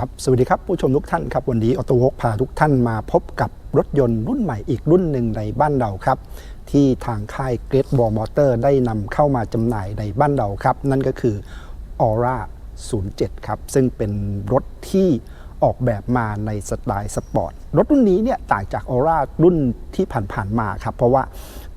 ครับสวัสดีครับผู้ชมทุกท่านครับวันนี้ออโตวกพาทุกท่านมาพบกับรถยนต์รุ่นใหม่อีกรุ่นหนึ่งในบ้านเราครับ ที่ทางค่าย Great Wall Motor ได้นำเข้ามาจำหน่ายในบ้านเราครับ นั่นก็คือ Aura 07 ครับ ซึ่งเป็นรถที่ออกแบบมาในสไตล์สปอร์ตรถรุ่นนี้เนี่ยต่างจาก Aura รุ่นที่ผ่านๆมาครับ เพราะว่า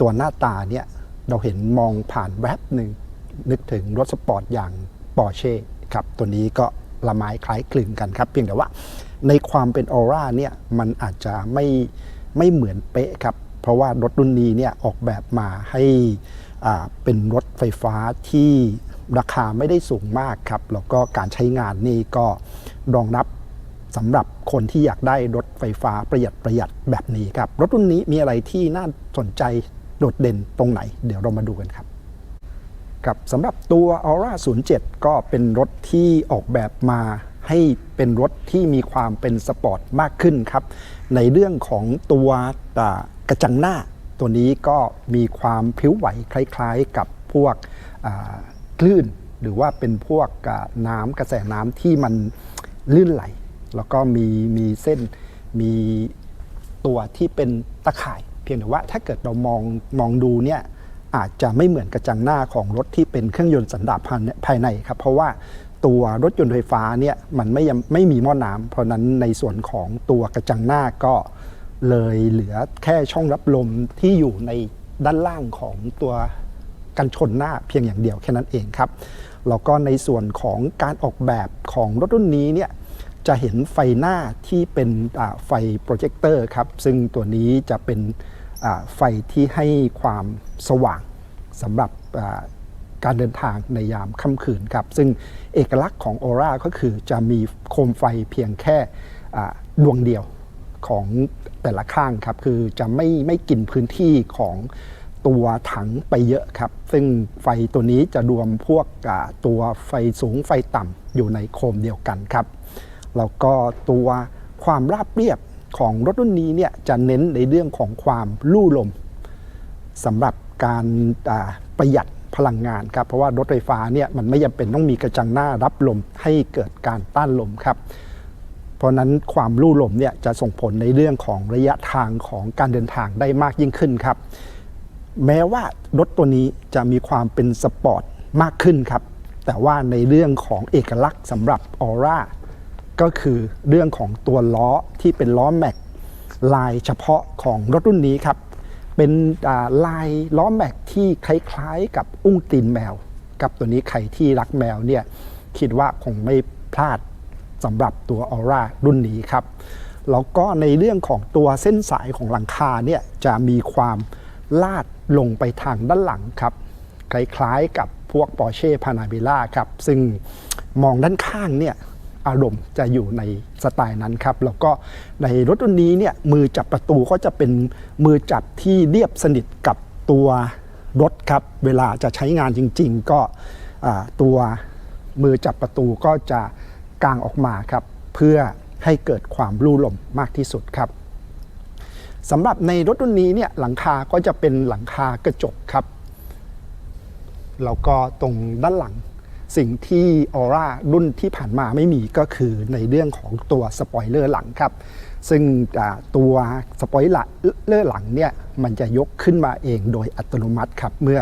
ตัวหน้าตาเนี่ยเราเห็นมองผ่านแวบหนึ่งนึกถึงรถสปอร์ตอย่างปอร์เช่ครับตัวนี้ก็ ละไม้คล้ายคลึงกันครับ เพียงแต่ว่าในความเป็นออร่าเนี่ยมันอาจจะไม่ไม่เหมือนเป๊ะครับ เพราะว่ารถรุ่นนี้เนี่ยออกแบบมาให้อ่าเป็นรถไฟฟ้าที่ราคาไม่ได้สูงมากครับ แล้วก็การใช้งานนี่ก็รองรับสำหรับคนที่อยากได้รถไฟฟ้าประหยัดประหยัดแบบนี้ครับ รถรุ่นนี้มีอะไรที่น่าสนใจโดดเด่นตรงไหน เดี๋ยวเรามาดูกันครับ ครับสำหรับตัว Aura 07 ก็เป็นรถที่ออกแบบมาให้เป็นรถที่มีความเป็นสปอร์ตมากขึ้นครับ ในเรื่องของตัวกระจังหน้า ตัวนี้ก็มีความพริ้วไหวคล้ายๆกับพวกคลื่น หรือว่าเป็นพวกน้ำกระแสน้ำที่มันลื่นไหล แล้วก็มีมีเส้นมีตัวที่เป็นตะข่าย เพียงแต่ว่าถ้าเกิดเรามองมองดูเนี่ย อาจจะไม่เหมือนกระจังหน้าของรถที่เป็นเครื่องยนต์สันดาปภายในครับ เพราะว่าตัวรถยนต์ไฟฟ้าเนี่ยมันไม่ยังไม่มีหม้อน้ำเพราะนั้นในส่วนของตัวกระจังหน้าก็เลยเหลือแค่ช่องรับลมที่อยู่ในด้านล่างของตัวกันชนหน้าเพียงอย่างเดียวแค่นั้นเองครับแล้วก็ในส่วนของการออกแบบของรถรุ่นนี้เนี่ยจะเห็นไฟหน้าที่เป็นไฟโปรเจคเตอร์ครับซึ่งตัวนี้จะเป็น ไฟที่ให้ความสว่างสำหรับการเดินทางในยามค่ำคืนครับ ซึ่งเอกลักษณ์ของออร่าก็คือจะมีโคมไฟเพียงแค่ดวงเดียวของแต่ละข้างครับ คือจะไม่ไม่กินพื้นที่ของตัวถังไปเยอะครับ ซึ่งไฟตัวนี้จะรวมพวกตัวไฟสูงไฟต่ำอยู่ในโคมเดียวกันครับ แล้วก็ตัวความราบเรียบ ของรถรุ่นนี้เนี่ยจะเน้นในเรื่องของความลู่ลมสำหรับการประหยัดพลังงานครับเพราะว่ารถไฟฟ้าเนี่ยมันไม่จำเป็นต้องมีกระจังหน้ารับลมให้เกิดการต้านลมครับ เพราะฉะนั้นความลู่ลมเนี่ยจะส่งผลในเรื่องของระยะทางของการเดินทางได้มากยิ่งขึ้นครับ แม้ว่ารถตัวนี้จะมีความเป็นสปอร์ตมากขึ้นครับ แต่ว่าในเรื่องของเอกลักษณ์สำหรับออร่า ก็คือเรื่องของตัวล้อที่เป็นล้อแม็กลายเฉพาะของรถรุ่นนี้ครับ เป็นลายล้อแม็กที่คล้ายๆกับอุ้งตีนแมวกับตัวนี้ใครที่รักแมวเนี่ยคิดว่าคงไม่พลาดสำหรับตัวออร่ารุ่นนี้ครับ แล้วก็ในเรื่องของตัวเส้นสายของหลังคาเนี่ยจะมีความลาดลงไปทางด้านหลังครับ คล้ายๆกับพวก Porsche Panamera ครับ ซึ่งมองด้านข้างเนี่ย อารมณ์จะอยู่ในสไตล์นั้นครับ แล้วก็ในรถรุ่นนี้เนี่ยมือจับประตูก็จะเป็นมือจับที่เรียบสนิทกับตัวรถครับ เวลาจะใช้งานจริง ๆ ก็ตัวมือจับประตูก็จะกางออกมาครับ เพื่อให้เกิดความลู่ลมมากที่สุดครับสำหรับในรถรุ่นนี้เนี่ยหลังคาก็จะเป็นหลังคากระจกครับ แล้วก็ตรงด้านหลัง สิ่งที่ออร่ารุ่นที่ผ่านมาไม่มีก็คือในเรื่องของตัวสปอยเลอร์หลังครับ ซึ่งตัวสปอยเลอร์หลังเนี่ยมันจะยกขึ้นมาเองโดยอัตโนมัติครับ เมื่อ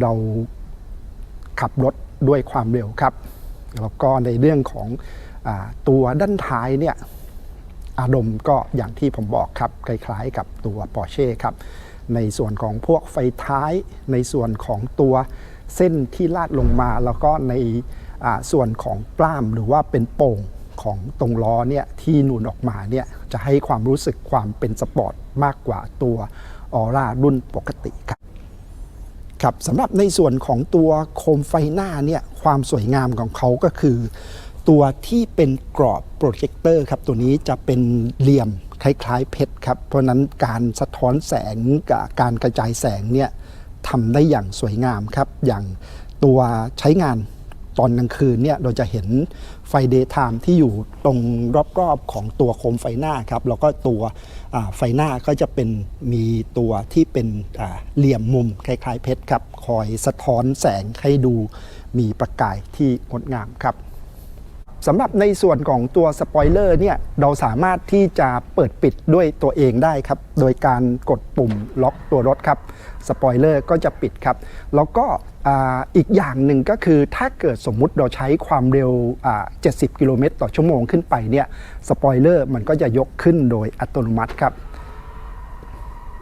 เราขับรถด้วยความเร็วครับแล้วก็ในเรื่องของอตัวด้านท้ายเนี่ยอารมณ์ก็อย่างที่ผมบอกครับ คล้ายๆกับตัว Porsche ครับ ในส่วนของพวกไฟท้ายในส่วนของตัว เส้นที่ลาดลงมาแล้วก็ในส่วนของปล้ามหรือว่าเป็นโป่งของตรงล้อเนี่ยที่นูนออกมาเนี่ยจะให้ความรู้สึกความเป็นสปอร์ตมากกว่าตัวออร่ารุ่นปกติครับครับสำหรับในส่วนของตัวโคมไฟหน้าเนี่ยความสวยงามของเขาก็คือ ตัวที่เป็นกรอบโปรเจคเตอร์ครับตัวนี้จะเป็นเหลี่ยมคล้ายๆเพชรครับเพราะฉะนั้นการสะท้อนแสงกับการกระจายแสงเนี่ย ทำได้อย่างสวยงามครับ อย่างตัวใช้งานตอนกลางคืนเนี่ยเราจะเห็นไฟเดย์ไทม์ที่อยู่ตรงรอบๆของตัวโคมไฟหน้าครับแล้วก็ตัวไฟหน้าก็จะเป็นมีตัวที่เป็นเหลี่ยมมุมคล้ายๆเพชรครับ คอยสะท้อนแสงให้ดูมีประกายที่งดงามครับ สำหรับในส่วนของตัวสปอยเลอร์เนี่ยเราสามารถที่จะเปิดปิดด้วยตัวเองได้ครับ โดยการกดปุ่มล็อกตัวรถครับสปอยเลอร์ก็จะปิดครับ แล้วก็อีกอย่างหนึ่งก็คือถ้าเกิดสมมุติเราใช้ความเร็ว 70 กิโลเมตรต่อชั่วโมงขึ้นไปเนี่ยสปอยเลอร์มันก็จะยกขึ้นโดยอัตโนมัติครับ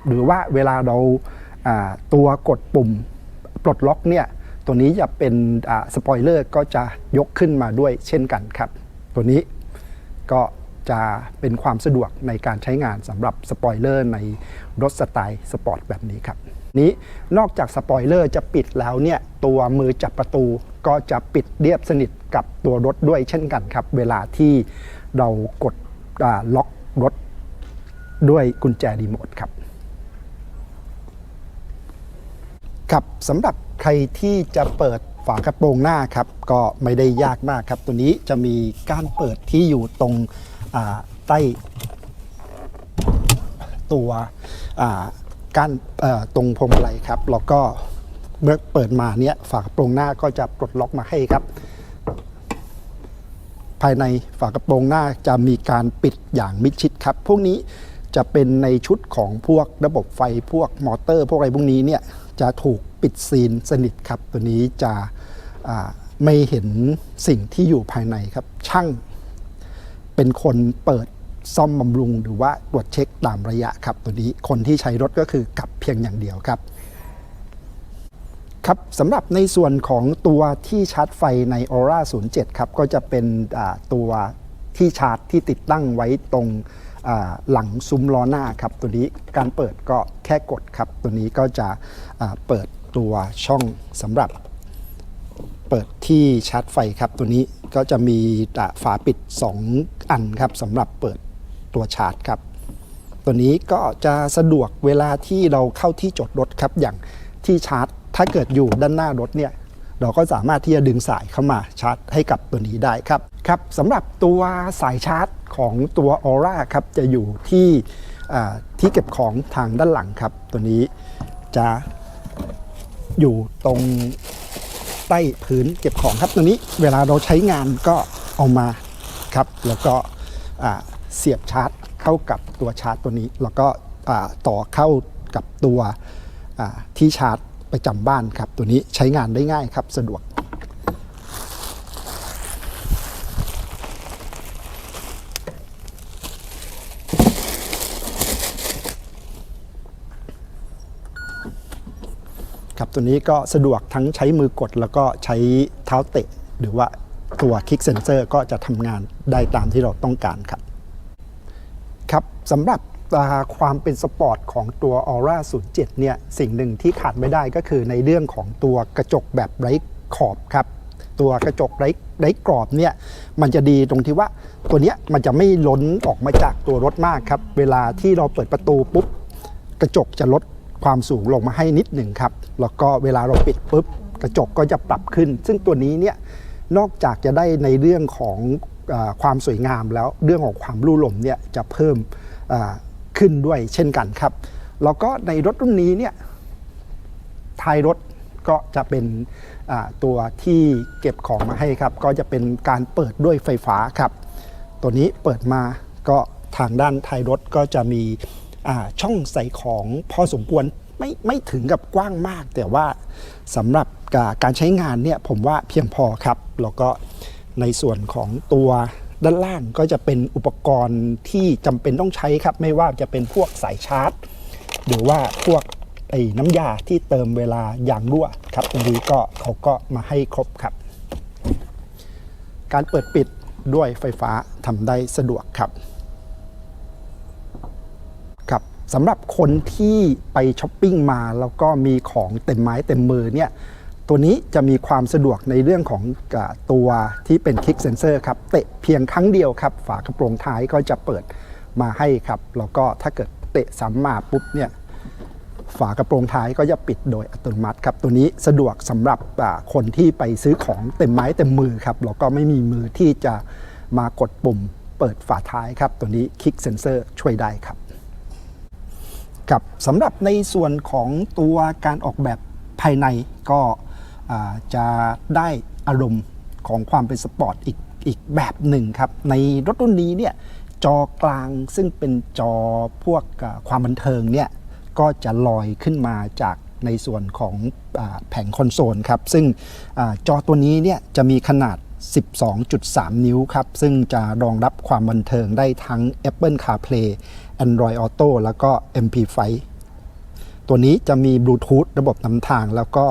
หรือว่าเวลาเราตัวกดปุ่มปลดล็อกเนี่ย ตัวนี้จะเป็นสปอยเลอร์ก็จะยกขึ้นมาด้วยเช่นกันครับ ตัวนี้ก็จะเป็นความสะดวกในการใช้งานสำหรับสปอยเลอร์ในรถสไตล์สปอร์ตแบบนี้ครับ นี้นอกจากสปอยเลอร์จะปิดแล้วเนี่ยตัวมือจับประตูก็จะปิดเรียบสนิทกับตัวรถด้วยเช่นกันครับ เวลาที่เรากดล็อกรถด้วยกุญแจรีโมทครับ ครับสำหรับ ใครที่จะเปิดฝากระโปรงหน้าครับ ก็ไม่ได้ยากมากครับ ตัวนี้จะมีก้ารเปิดที่อยู่ตรงใต้ตัวอ่าการเอ่อตรงพวงมาลัยครับแล้วก็เมื่อเปิดมาเนี้ยฝากระโปรงหน้าก็จะปลดล็อกมาให้ครับ ภายในฝากระโปรงหน้าจะมีการปิดอย่างมิดชิดครับ พวกนี้จะเป็นในชุดของพวกระบบไฟพวกมอเตอร์ พวกอะไรพวกนี้เนี่ยจะถูก ปิดซีนสนิทครับ ตัวนี้จะไม่เห็นสิ่งที่อยู่ภายในครับ ช่างเป็นคนเปิดซ่อมบำรุงหรือว่าตรวจเช็คตามระยะครับ ตัวนี้คนที่ใช้รถก็คือกลับเพียงอย่างเดียวครับครับสำหรับในส่วนของตัวที่ชาร์จไฟใน Aura 07 ครับ ก็จะเป็นตัวที่ชาร์จที่ติดตั้งไว้ตรงหลังซุ้มล้อหน้าครับ ตัวนี้การเปิดก็แค่กดครับ ตัวนี้ก็จะเปิด ตัวช่องสำหรับเปิดที่ชาร์จไฟครับ ตัวนี้ก็จะมีฝาปิด 2 อันครับสำหรับเปิดตัวชาร์จครับ ตัวนี้ก็จะสะดวกเวลาที่เราเข้าที่จอดรถครับอย่างที่ชาร์จ ถ้าเกิดอยู่ด้านหน้ารถเนี่ยเราก็สามารถที่จะดึงสายเข้ามาชาร์จให้กับตัวนี้ได้ครับครับสำหรับตัวสายชาร์จของตัว Aura ครับจะอยู่ที่ที่เก็บของทางด้านหลังครับ ตัวนี้จะ อยู่ตรงใต้พื้นเก็บของครับตัวนี้เวลาเราใช้งานก็เอามาครับ แล้วก็เสียบชาร์จเข้ากับตัวชาร์จตัวนี้ แล้วก็ต่อเข้ากับตัวที่ชาร์จประจำบ้านครับ ตัวนี้ใช้งานได้ง่ายครับสะดวก ตัวนี้ก็สะดวกทั้งใช้มือกด แล้วก็ใช้เท้าเตะ หรือว่าตัวคลิกเซนเซอร์ก็จะทำงานได้ตามที่เราต้องการครับครับสำหรับความเป็นสปอร์ตของตัว Aura 07 เนี่ยสิ่งหนึ่งที่ขาดไม่ได้ก็คือในเรื่องของตัวกระจกแบบไร้ขอบครับ ตัวกระจกไร้ไร้กรอบเนี่ยมันจะดีตรงที่ว่าตัวเนี้ยมันจะไม่ล้นออกมาจากตัวรถมากครับ เวลาที่เราเปิดประตูปุ๊บ กระจกจะลด ความสูงลงมาให้นิดหนึ่งครับ แล้วก็เวลาเราปิดปุ๊บกระจกก็จะปรับขึ้น ซึ่งตัวนี้เนี่ยนอกจากจะได้ในเรื่องของอความสวยงามแล้วเรื่องของความรู่ลมเนี่ยจะเพิ่มขึ้นด้วยเช่นกันครับ แล้วก็ในรถรุ่นนี้เนี่ยท้ายรถก็จะเป็นตัวที่เก็บของมาให้ครับ ก็จะเป็นการเปิดด้วยไฟฟ้าครับ ตัวนี้เปิดมาก็ทางด้านท้ายรถก็จะมี ช่องใส่ของพอสมควรไม่ไม่ถึงกับกว้างมาก แต่ว่าสำหรับกาการใช้งานเนี่ยผมว่าเพียงพอครับ แล้วก็ในส่วนของตัวด้านล่างก็จะเป็นอุปกรณ์ที่จำเป็นต้องใช้ครับ ไม่ว่าจะเป็นพวกสายชาร์จ หรือว่าพวกไอ้น้ำยาที่เติมเวลายางรั่วครับตรงนี้ก็เขาก็มาให้ครบครับ การเปิดปิดด้วยไฟฟ้าทำได้สะดวกครับครับ สำหรับคนที่ไปช้อปปิ้งมาแล้วก็มีของเต็มไม้เต็มมือเนี่ยตัวนี้จะมีความสะดวกในเรื่องของตัวที่เป็นคลิกเซนเซอร์ครับเตะเพียงครั้งเดียวครับ ฝากระโปรงท้ายก็จะเปิดมาให้ครับ แล้วก็ถ้าเกิดเตะซ้ำมาปุ๊บเนี่ยฝากระโปรงท้ายก็จะปิดโดยอัตโนมัติครับ ตัวนี้สะดวกสำหรับคนที่ไปซื้อของเต็มไม้เต็มมือครับแล้วก็ไม่มีมือที่จะมากดปุ่มเปิดฝาท้ายครับ ตัวนี้คลิกเซนเซอร์ช่วยได้ครับ ครับสำหรับในส่วนของตัวการออกแบบภายในก็จะได้อารมณ์ของความเป็นสปอร์ตอีกอีกแบบหนึ่งครับ ในรถรุ่นนี้เนี่ยจอกลางซึ่งเป็นจอพวกความบันเทิงเนี่ยก็จะลอยขึ้นมาจากในส่วนของอแผงคอนโซลครับ ซึ่งอจอตัวนี้เนี่ยจะมีขนาด 12.3 นิ้วครับ ซึ่งจะรองรับความบันเทิงได้ทั้ง Apple CarPlay Android Auto แล้วก็ MP5 ตัวนี้จะมีบลูทูธระบบนำทาง แล้วก็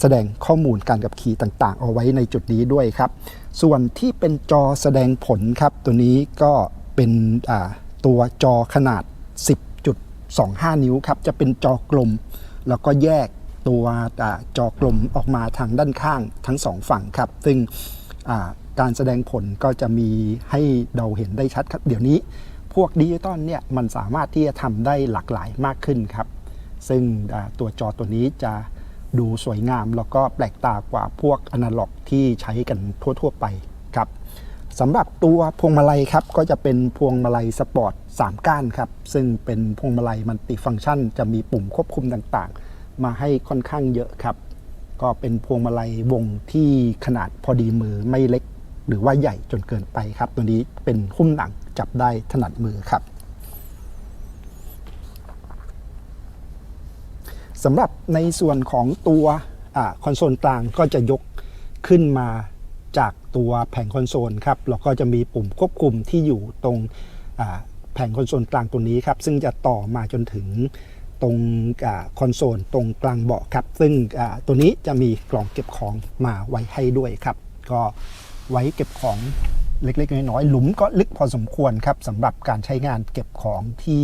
แสดงข้อมูลการขับขี่ต่างๆ เอาไว้ในจุดนี้ด้วยครับ ส่วนที่เป็นจอแสดงผลครับ ตัวนี้ก็เป็นตัวจอขนาด 10.25 นิ้วครับ จะเป็นจอกลม แล้วก็แยกตัวอจอกลมออกมาทางด้านข้างทั้งสองฝั่งครับ ซึ่งการแสดงผลก็จะมีให้เราเห็นได้ชัดครับ เดี๋ยวนี้ พวกดิจิตอลเนี่ยมันสามารถที่จะทำได้หลากหลายมากขึ้นครับ ซึ่งตัวจอตัวนี้จะดูสวยงามแล้วก็แปลกตากว่าพวกอนาล็อกที่ใช้กันทั่ว ๆ ไปครับสำหรับตัวพวงมาลัยครับก็จะเป็นพวงมาลัยสปอร์ต 3 ก้านครับ ซึ่งเป็นพวงมาลัยมันติฟังก์ชัน จะมีปุ่มควบคุมต่างๆ มาให้ค่อนข้างเยอะครับ ก็เป็นพวงมาลัยวงที่ขนาดพอดีมือไม่เล็ก หรือว่าใหญ่จนเกินไปครับ ตัวนี้เป็นหุ้มหนัง จับได้ถนัดมือครับสำหรับในส่วนของตัวคอนโซลกลางก็จะยกขึ้นมาจากตัวแผงคอนโซลครับแล้วก็จะมีปุ่มควบคุมที่อยู่ตรงแผงคอนโซลกลางตัวนี้ครับ ซึ่งจะต่อมาจนถึงตรงอคอนโซลตรงกลางเบาะครับ ซึ่งตัวนี้จะมีกล่องเก็บของมาไว้ให้ด้วยครับ ก็ไว้เก็บของ เล็กๆน้อยๆหลุมก็ลึกพอสมควรครับสำหรับการใช้งานเก็บของที่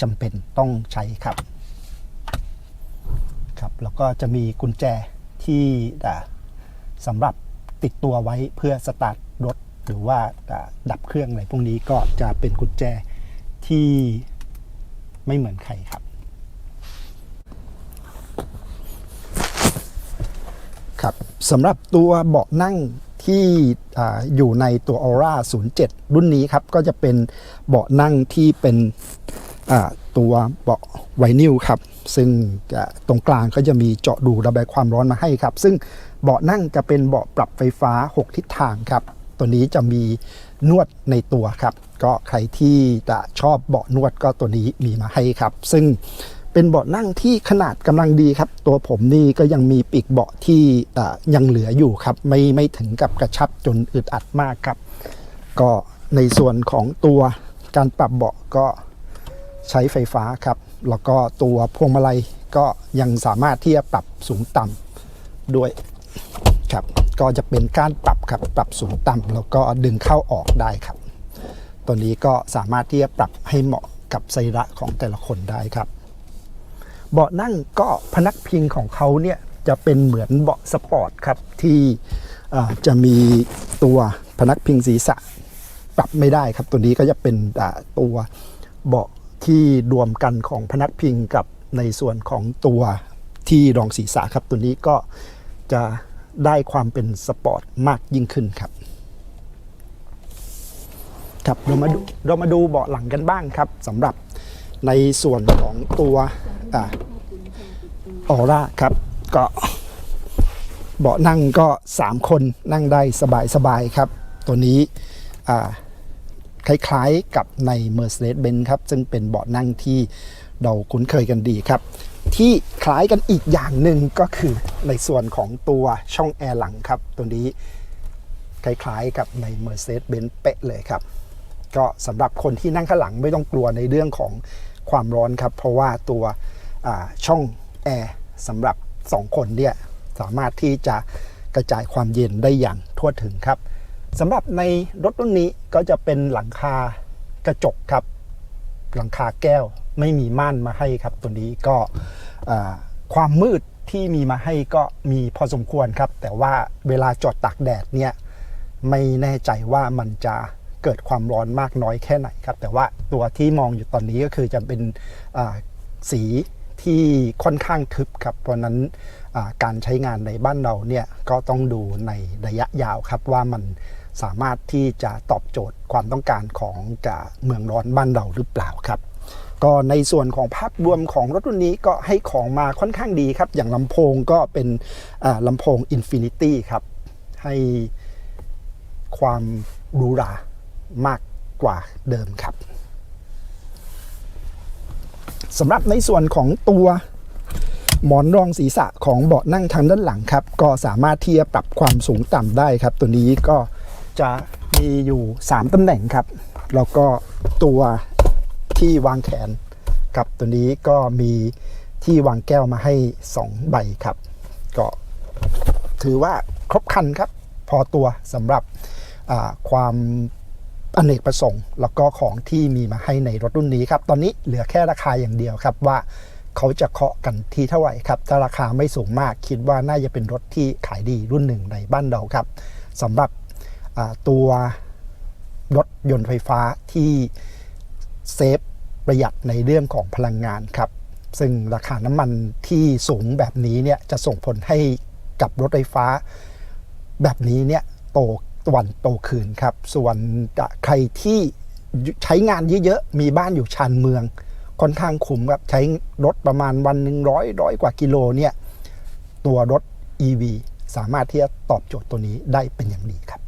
จำเป็นต้องใช้ครับครับแล้วก็จะมีกุญแจที่สำหรับติดตัวไว้เพื่อสตาร์ทรถหรือว่าดับเครื่องอะไรพวกนี้ก็จะเป็นกุญแจที่ไม่เหมือนใครครับ ครับสำหรับตัวเบาะนั่ง ที่ออยู่ในตัว Aura 07 รุ่นนี้ครับ ก็จะเป็นเบาะนั่งที่เป็นตัวเบาะไวนิลครับ ซึ่งตรงกลางก็จะมีเจาะดูระบายความร้อนมาให้ครับ ซึ่งเบาะนั่งจะเป็นเบาะปรับไฟฟ้า 6 ทิศทางครับ ตัวนี้จะมีนวดในตัวครับ ก็ใครที่จะชอบเบาะนวดก็ตัวนี้มีมาให้ครับ ซึ่ง เป็นเบาะนั่งที่ขนาดกำลังดีครับ ตัวผมนี่ก็ยังมีปีกเบาะที่ยังเหลืออยู่ครับ ไม่ไม่ถึงกับกระชับจนอึดอัดมากครับ ก็ในส่วนของตัวการปรับเบาะก็ใช้ไฟฟ้าครับ แล้วก็ตัวพวงมาลัยก็ยังสามารถที่จะปรับสูงต่ำด้วยครับ ก็จะเป็นการปรับครับ ปรับสูงต่ำแล้วก็ดึงเข้าออกได้ครับ ตัวนี้ก็สามารถที่จะปรับให้เหมาะกับไซระของแต่ละคนได้ครับ เบาะนั่งก็พนักพิงของเขาเนี่ยจะเป็นเหมือนเบาะสปอร์ตครับที่จะมีตัวพนักพิงศีรษะปรับไม่ได้ครับตัวนี้ก็จะเป็นตัวเบาะที่รวมกันของพนักพิงกับในส่วนของตัวที่รองศีรษะครับตัวนี้ก็จะได้ความเป็นสปอร์ตมากยิ่งขึ้นครับครับเรามาดูเรามาดูเบาะหลังกันบ้างครับสำหรับในส่วนของตัว ออร่าครับ ก็เบาะนั่งก็ 3 คนนั่งได้สบายๆครับ ตัวนี้คล้ายๆกับใน Mercedes-Benz ครับ ซึ่งเป็นเบาะนั่งที่เราคุ้นเคยกันดีครับ ที่คล้ายกันอีกอย่างหนึ่งก็คือในส่วนของตัวช่องแอร์หลังครับ ตัวนี้คล้ายๆกับใน Mercedes-Benz เป๊ะเลยครับ ก็สำหรับคนที่นั่งข้างหลังไม่ต้องกลัวในเรื่องของความร้อนครับ เพราะว่าตัว ช่องแอร์สำหรับ 2 คนเนี่ยสามารถที่จะกระจายความเย็นได้อย่างทั่วถึงครับสำหรับในรถรุ่นนี้ก็จะเป็นหลังคากระจกครับ หลังคาแก้วไม่มีม่านมาให้ครับตัวนี้ก็ความมืดที่มีมาให้ก็มีพอสมควรครับ แต่ว่าเวลาจอดตากแดดเนี่ยไม่แน่ใจว่ามันจะเกิดความร้อนมากน้อยแค่ไหนครับ แต่ว่าตัวที่มองอยู่ตอนนี้ก็คือจะเป็นสี ที่ค่อนข้างทึบครับเพราะนั้นการใช้งานในบ้านเราเนี่ยก็ต้องดูในระยะยาวครับว่ามันสามารถที่จะตอบโจทย์ความต้องการของกับเมืองร้อนบ้านเราหรือเปล่าครับ ก็ในส่วนของภาพรวมของรถรุ่นนี้ก็ให้ของมาค่อนข้างดีครับ อย่างลำโพงก็เป็นลำโพง Infinity ครับ ให้ความรูรามากกว่าเดิมครับ สำหรับในส่วนของตัวหมอนรองศีรษะของเบาะนั่งทางด้านหลังครับ ก็สามารถที่จะปรับความสูงต่ำได้ครับ ตัวนี้ก็จะมีอยู่ 3ตำแหน่งครับ แล้วก็ตัวที่วางแขนครับตัวนี้ก็มีที่วางแก้วมาให้ 2 ใบครับ ก็ถือว่าครบครันครับ พอตัวสำหรับความ อเนกประสงค์ แล้วก็ของที่มีมาให้ในรถรุ่นนี้ครับ ตอนนี้เหลือแค่ราคาอย่างเดียวครับว่าเขาจะเคาะกันที่เท่าไหร่ครับ ถ้าราคาไม่สูงมากคิดว่าน่าจะเป็นรถที่ขายดีรุ่นหนึ่งในบ้านเราครับสำหรับตัวรถยนต์ไฟฟ้าที่เซฟประหยัดในเรื่องของพลังงานครับ ซึ่งราคาน้ำมันที่สูงแบบนี้เนี่ยจะส่งผลให้กับรถไฟฟ้า แบบนี้เนี่ยโต ตวันโตคืนครับ ส่วนใครที่ใช้งานเยอะๆ มีบ้านอยู่ชานเมือง ค่อนข้างคุ้มครับ ใช้รถประมาณวันหนึ่งร้อยร้อยกว่ากิโลเนี่ย ตัวรถ EV สามารถที่จะตอบโจทย์ตัวนี้ได้เป็นอย่างดีครับ